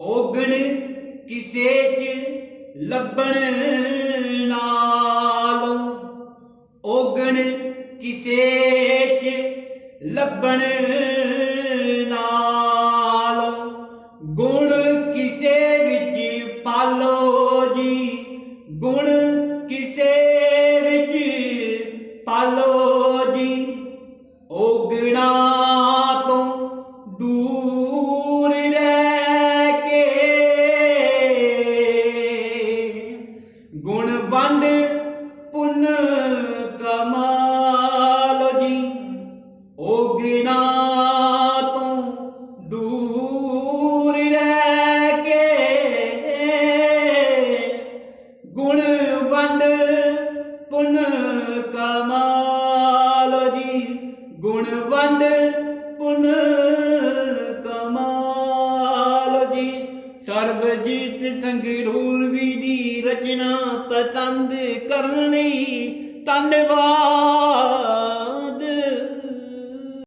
ਓਗਣ ਕਿਸੇ ਚ ਲੱਭਣ ਨਾਲ। ਓਗਣ ਕਿਸੇ ਚ ਲੱਭਣ ਨਾਲ। ਗੁਣ ਕਿਸੇ ਵਿੱਚ ਪਾਲੋ ਜੀ। ਗੁਣ ਵੰਡ ਪੁੰਨ ਕਮਾਲੋ ਜੀ। ਉਹ ਗਿਣਾ ਤੋਂ ਦੂਰ ਰਹਿ ਕੇ ਗੁਣ ਵੰਡ ਪੁੰਨ ਕਮਾ ਸਰਬਜੀਤ ਸੰਗਰੂਰ ਵੀ ਦੀ ਰਚਨਾ ਪਸੰਦ ਕਰਨ ਲਈ ਧੰਨਵਾਦ।